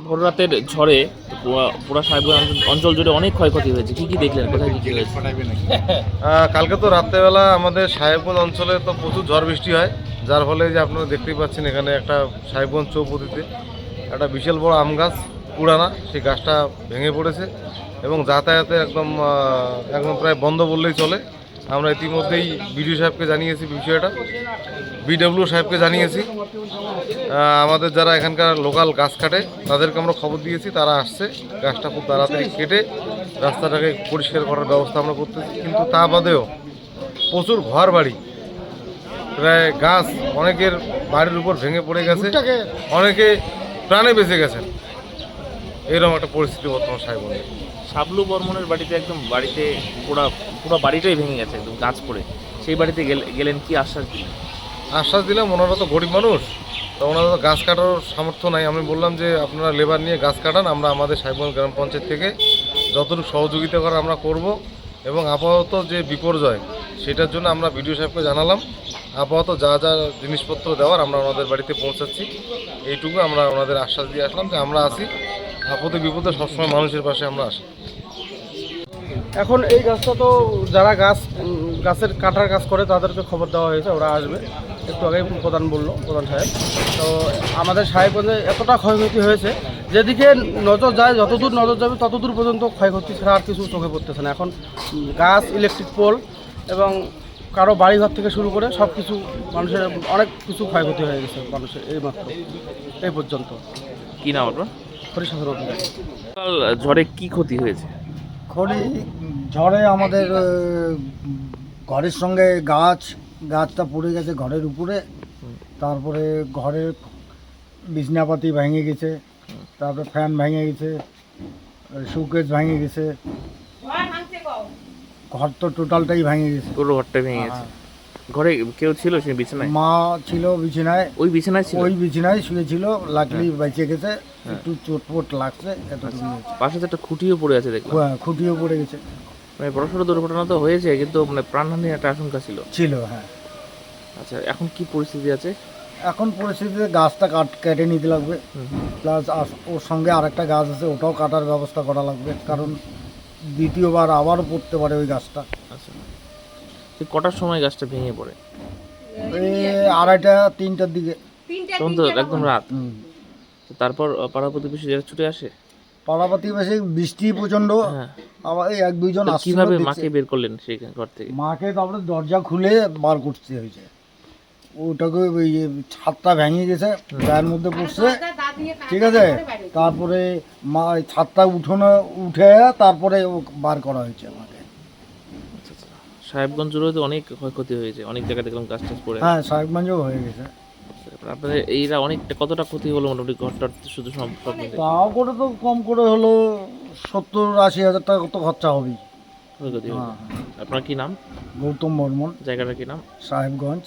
ভোর রাতের ঝড়ে পুরা- সাহেবগঞ্জ অঞ্চল- জুড়ে অনেক ক্ষয়ক্ষতি হয়েছে। কি কি দেখলেন? কোথায় কি কালকে তো রাত্রেবেলা আমাদের সাহেবগঞ্জ অঞ্চলে তো প্রচুর ঝড় বৃষ্টি হয়। যার ফলে যে আপনারা দেখতেই পাচ্ছেন এখানে একটা সাহেবগঞ্জ চৌপতিতে একটা বিশাল বড় আম গাছ পুরানা সেই গাছটা ভেঙে পড়েছে এবং যাতায়াতে একদম একদম প্রায় বন্ধ বললেই চলে। আমরা ইতিমধ্যেই বিডিও সাহেবকে জানিয়েছি বিষয়টা বিডব্লিউ সাহেবকে জানিয়েছি। আমাদের যারা এখানকার লোকাল গাছ কাটে তাদেরকে আমরা খবর দিয়েছি তারা আসছে। গাছটা খুব তাড়াতাড়ি কেটে রাস্তাটাকে পরিষ্কার করার ব্যবস্থা আমরা করতেছি। কিন্তু তা বাদেও প্রচুর ঘর বাড়ি। প্রায় গাছ অনেকের বাড়ির উপর ভেঙে পড়ে গেছে। অনেকে প্রাণে বেঁচে গেছেন। এরকম একটা পরিস্থিতি বর্তমান সাহেবগঞ্জে। শাবলু বর্মনের বাড়িতে একদম বাড়িতে পুরা পুরো বাড়িটাই ভেঙে গেছে একদম গাছ পড়ে। সেই বাড়িতে গেল- গেলেন কি আশ্বাস দিলেন? আশ্বাস দিলাম ওনারা তো গরিব মানুষ তো ওনারা তো গাছ কাটার সামর্থ্য নাই। আমি বললাম যে আপনারা লেবার নিয়ে গাছ কাটান আমরা আমাদের সাহেবগঞ্জ গ্রাম পঞ্চায়েত থেকে যতটুকু সহযোগিতা করা আমরা করব। এবং আপাতত যে বিপর্যয় সেটার জন্য আমরা বিডিও সাহেবকে জানালাম। আপাতত যা যা জিনিসপত্র দেওয়ার আমরা ওনাদের বাড়িতে পৌঁছাচ্ছি। এইটুকু আমরা ওনাদের আশ্বাস দিয়ে আসলাম যে আমরা আসি আপদে বিপদে সবসময় মানুষের পাশে আমরা আসি। এখন এই গাছটা তো যারা গাছ গাছের কাটার কাজ করে তাদেরকে খবর দেওয়া হয়েছে ওরা আসবে। একটু আগেই প্রধান বলল প্রধান সাহেব। তো আমাদের সাহেবগঞ্জে এতটা ক্ষয়ক্ষতি হয়েছে যেদিকে নজর যায় যতদূর নজর যাবে ততদূর পর্যন্ত ক্ষয়ক্ষতি ছাড়া আর কিছু চোখে পড়তেছে না। এখন গাছ ইলেকট্রিক পোল এবং কারও বাড়িঘর থেকে শুরু করে সব কিছু মানুষের অনেক কিছু ক্ষয়ক্ষতি হয়ে গেছে মানুষের এই মাত্র এই পর্যন্ত। কি নাম আপনার? ঝড়ে কি ক্ষতি হয়েছে? খড়ি ঝড়ে আমাদের ঘরের সঙ্গে গাছ গাছটা পড়ে গেছে ঘরের উপরে। তারপরে ঘরের বিছনাপাতি ভেঙে গেছে তারপরে ফ্যান ভেঙে গেছে শোকেস ভেঙে গেছে। ঘর তো টোটালটাই ভেঙে গেছে। পুরো ঘরটা ভেঙে গেছে। ঘরে কেউ ছিল সেই বিছানায়? মা ছিল বিছানায়। ওই বিছানায় ছিল? ওই বিছানায় শুয়েছিল লাকড়ি বেঁচে গেছে একটু চোটপোট লাগছে এতটুকু হয়েছে। পাশে তো একটা খুঁটিও পড়ে আছে দেখলাম। হ্যাঁ, খুঁটিও পড়ে গেছে। মানে বড়সড় দুর্ঘটনা তো হয়েছে কিন্তু মানে প্রাণহানির একটা আশঙ্কা ছিল। ছিল হ্যাঁ। আচ্ছা এখন কি পরিস্থিতি আছে? এখন পরিস্থিতিতে গাছটা কাট কেটে নিতে লাগবে। প্লাস ওর সঙ্গে আরেকটা গাছ আছে ওটাও কাটার ব্যবস্থা করা লাগবে কারণ দ্বিতীয়বার আবারও পড়তে পারে ওই গাছটা। আচ্ছা। সে কটার সময় গাছটা ভেঙে পড়ে? আড়াইটা তিনটার দিকে। তখন তো একদম রাত। হুম। তো তারপর পাড়া প্রতিবেশী যারা ছুটে আসে? পাড়াপাতি বেশি বৃষ্টি প্রচণ্ড। হ্যাঁ। আবার এই এক দুইজন কীভাবে। মাকে বের করলেন সেই ঘর থেকে? মাকে তারপরে দরজা খুলে বার করতে হয়েছে। ওটাকে ওই ছাদটা ভেঙে গেছে গায়ের মধ্যে পড়ছে। ঠিক আছে? তারপরে মা ছাদটা উঠোনো উঠে তারপরে ও বার করা হয়েছে আচ্ছা সাহেবগঞ্জ জুড়ে তো অনেক ক্ষয়ক্ষতি হয়েছে অনেক জায়গা দেখলাম গাছ টাছ পড়ে। হ্যাঁ সাহেবগঞ্জেও হয়ে গেছে। তারপর আপনাদের এইরা অনেকটা কতটা ক্ষতি হলো মোটামুটি ঘরটার শুধু সব সব তাও করে তো কম করে হলো সত্তর আশি হাজার টাকা তো খরচা হবেই। হ্যাঁ। আপনার কি নাম? গৌতম বর্মন। জায়গাটার কি নাম? সাহেবগঞ্জ।